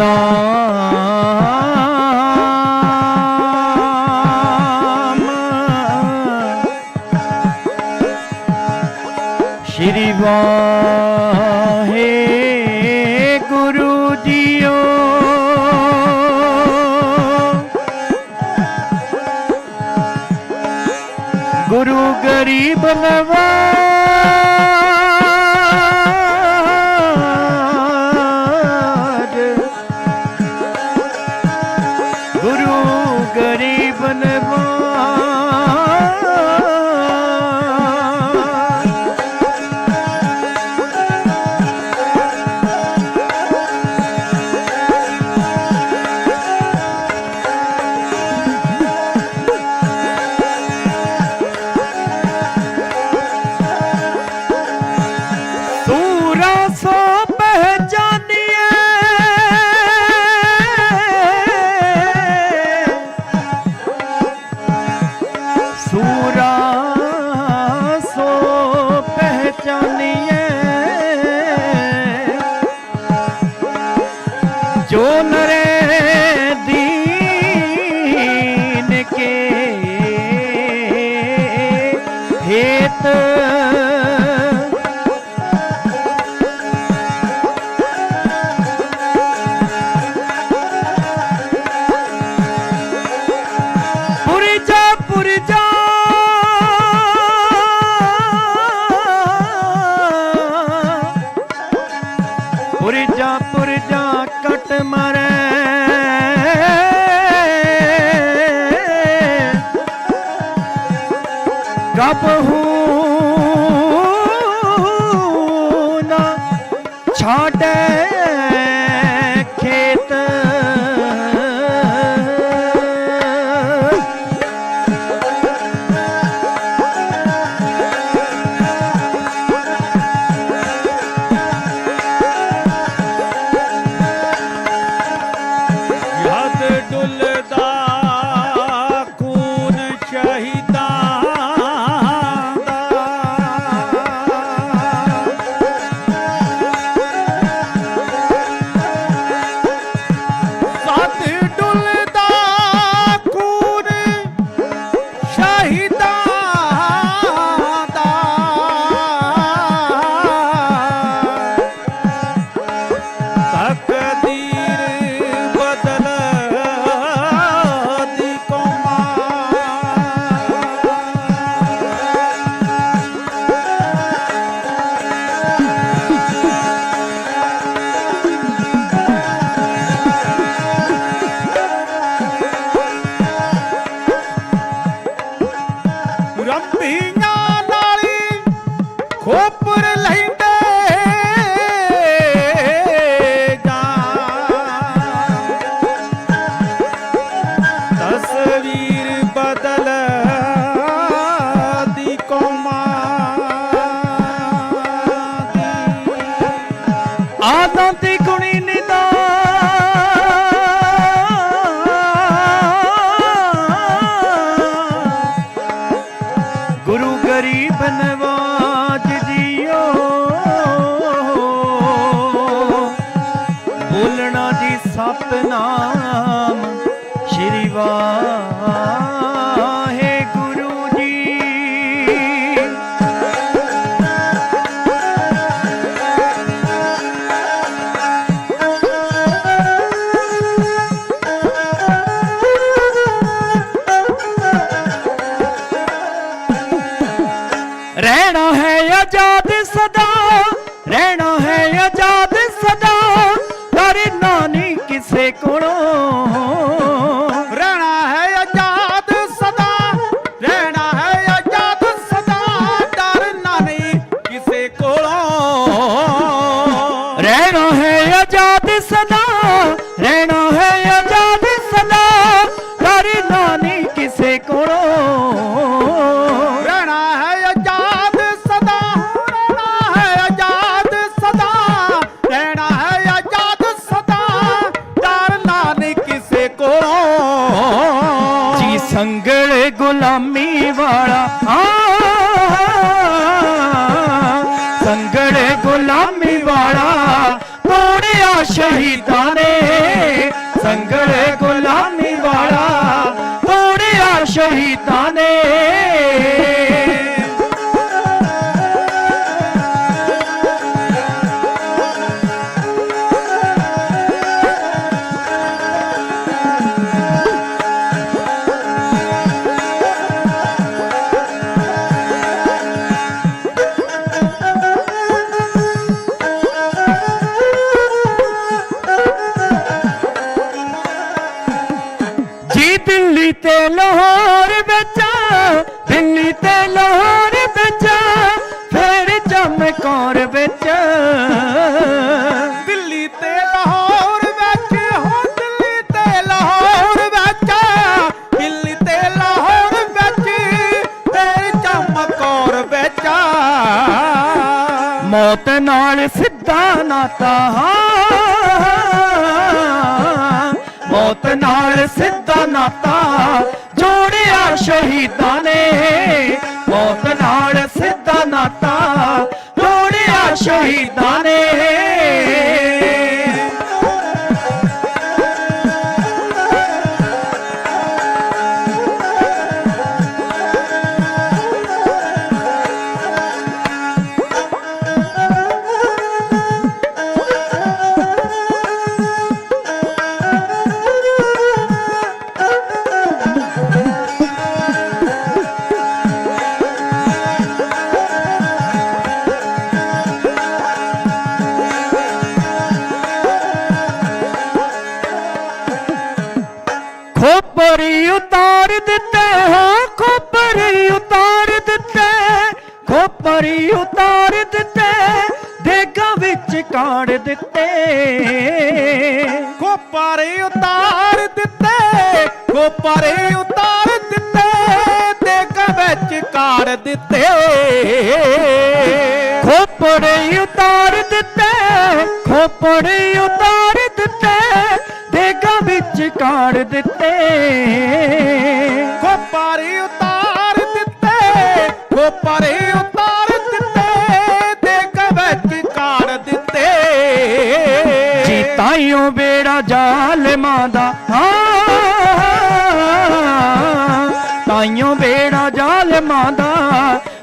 ਸਤਨਾਮ ਸ਼੍ਰੀ ਵਾਹਿਗੁਰੂ ਜੀਓ ਗੁਰੂ ਗਰੀਬ ਨਵਾਜ ਯਦ ਸਤਨਾਮ ਸ਼੍ਰੀ ਵਾਹਿਗੁਰੂ ਜੀ। ਰਹਿਣਾ ਹੈ ਆਜ਼ਾਦ ਸਦਾ ਰਹਿਣਾ ਹੈ ਆਜ਼ਾਦ ਕਿਸੇ ਕੋਲੋਂ ਰਹਿਣਾ ਹੈ ਆਜ਼ਾਦ ਸਦਾ, ਰਹਿਣਾ ਹੈ ਆਜ਼ਾਦ ਸਦਾ ਡਰਨਾ ਨਹੀਂ ਕਿਸੇ ਕੋਲੋਂ। ਰਹਿਣਾ ਹੈ ਆਜ਼ਾਦ ਸਦਾ ਸੰਗਲ ਗੁਲਾਮੀ ਵਾਲਾ ਆ। ਸੰਗਲ ਗੁਲਾਮੀ ਵਾਲਾ ਤੋੜਿਆ ਸ਼ਹੀਦਾਂ ਨੇ ਸੰਗਲ ਜੀ ਦਿੱਲੀ ਤੇ ਲਾਹੌਰ ਵਿੱਚ ਦਿੱਲੀ ਤੇ ਲਾਹੌਰ ਵਿੱਚ ਫੇਰ ਚਮਕੌਰ ਵਿੱਚ। ਦਿੱਲੀ ਤੇ ਲਾਹੌਰ ਵਿੱਚ ਹੋ ਦਿੱਲੀ ਤੇ ਲਾਹੌਰ ਵਿੱਚ ਦਿੱਲੀ ਤੇ ਲਾਹੌਰ ਵਿੱਚ ਤੇਰੀ ਚਮਕੌਰ ਵਿੱਚ। ਮੌਤ ਨਾਲ ਸਿੱਧਾ ਨਾਤਾ। ਮੌਤ ਨਾਲ ਸਿੱਧਾ ਨਾਤਾ ਜੋੜਿਆ ਸ਼ਹੀਦਾਂ ਨੇ। ਮੌਤ ਨਾਲ ਸਿੱਧਾ ਨਾਤਾ ਜੋੜਿਆ ਸ਼ਹੀਦਾਂ ਨੇ। ਕੋਪਰੇ ਉਤਾਰ ਦਿੱਤੇ ਕੋਪਰੇ ਉਤਾਰ ਦਿੱਤੇ ਦੇਗ ਵਿੱਚ ਕਾੜ ਦਿੱਤੇ। ਖੋਪੜੀ ਉਤਾਰ ਦਿੱਤੇ, ਖੋਪੜੀ ਉਤਾਰ ਦਿੱਤੇ ਦੇਗਾ ਵਿੱਚ ਕਾੜ ਦਿੱਤੇ। ਕੋਪਰੇ ਦਾ ਤਾਈਓ ਬੇੜਾ ਜ਼ਾਲਮਾਂ ਦਾ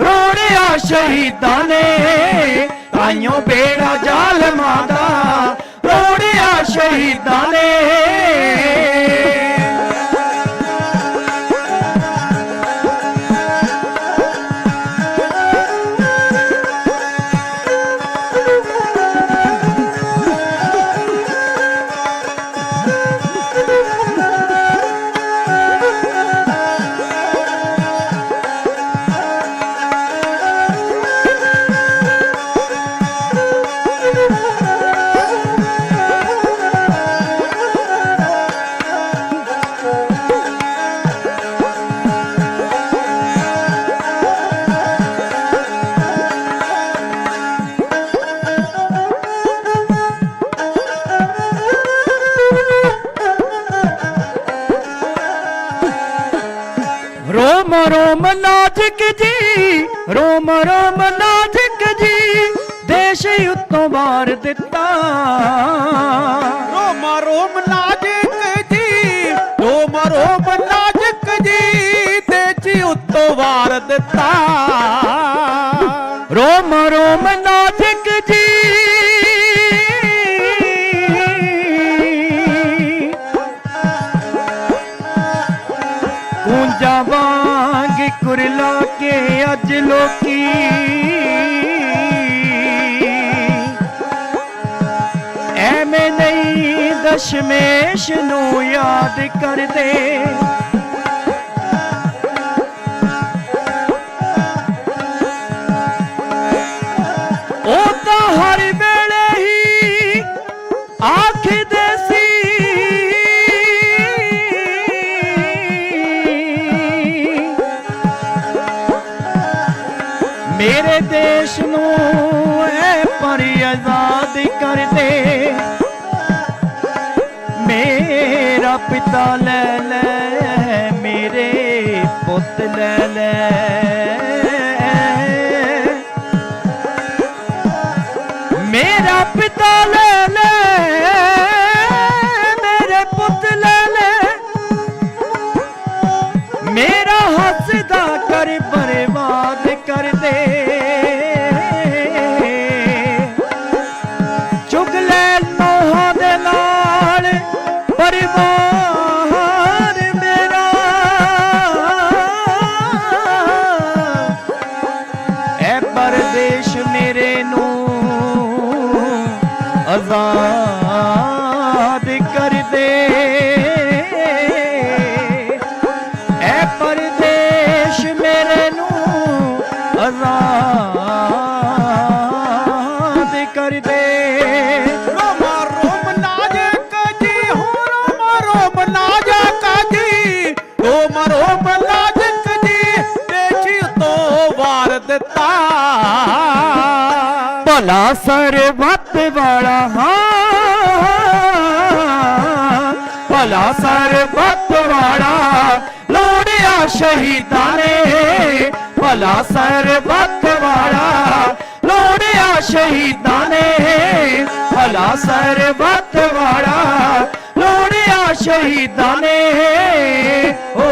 ਰੋੜਿਆ ਸ਼ਹੀਦਾਂ ਨੇ। ਤਾਈਓ ਬੇੜਾ ਜ਼ਾਲਮਾਂ ਦਾ ਰੋਮ ਨਾਜ਼ਕ ਜੀ ਰੋਮ ਰੋਮ ਨਾਜ਼ਕ ਜੀ ਦੇਸ਼ ਉੱਤੋਂ ਵਾਰ ਦਿੱਤਾ। ਰੋਮ ਰੋਮ ਨਾਜ਼ਕ ਜੀ ਰੋਮ ਰੋਮ ਨਾਜ਼ਕ ਜੀ ਜੀ ਉੱਤੋਂ ਵਾਰ ਦਿੱਤਾ। ਰੋਮ ਰੋਮ ਨਾਜ਼ਕ ਲੋਕੀ। ਐਵੇਂ ਨਹੀਂ ਦਸ਼ਮੇਸ਼ ਨੂੰ ਯਾਦ ਕਰਦੇ। ਮੇਰੇ ਦੇਸ਼ ਨੂੰ ਐ ਪਰ ਆਜ਼ਾਦ ਕਰ ਦੇ। ਮੇਰਾ ਪਿਤਾ ਲੈ ਲੈ, ਮੇਰੇ ਪੁੱਤ ਲੈ ਲੈ। ਮੇਰਾ ਪਿਤਾ ਲੈ ਆਜ਼ਾਦ ਕਰਦੇ। ਰੋਮਾ ਰੋਮ ਹੋ ਰੋਮਾ ਰੋਮ ਨਾਜਕ ਜੀ। ਰੋਮਾ ਰੋਮ ਨਾਜਕ ਜੀ ਪੇਛੀ ਤੋਂ ਵਾਰ ਦਿੱਤਾ। ਭਲਾ ਸਰਬੱਤ ਵਾਲਾ ਹਾਂ। ਭਲਾ ਸਰਬੱਤ ਵਾਲਾ ਲੋੜਿਆ ਸ਼ਹੀਦਾਂ ਨੇ। ਭਲਾ ਸਰਬੱਤ ਵਾਲਾ। ਲੋੜਿਆ ਸ਼ਹੀਦਾਂ ਨੇ। ਭਲਾ ਸਰਬੱਤ ਵਾਲਾ। ਲੋੜਿਆ ਸ਼ਹੀਦਾਂ ਨੇ। ਓ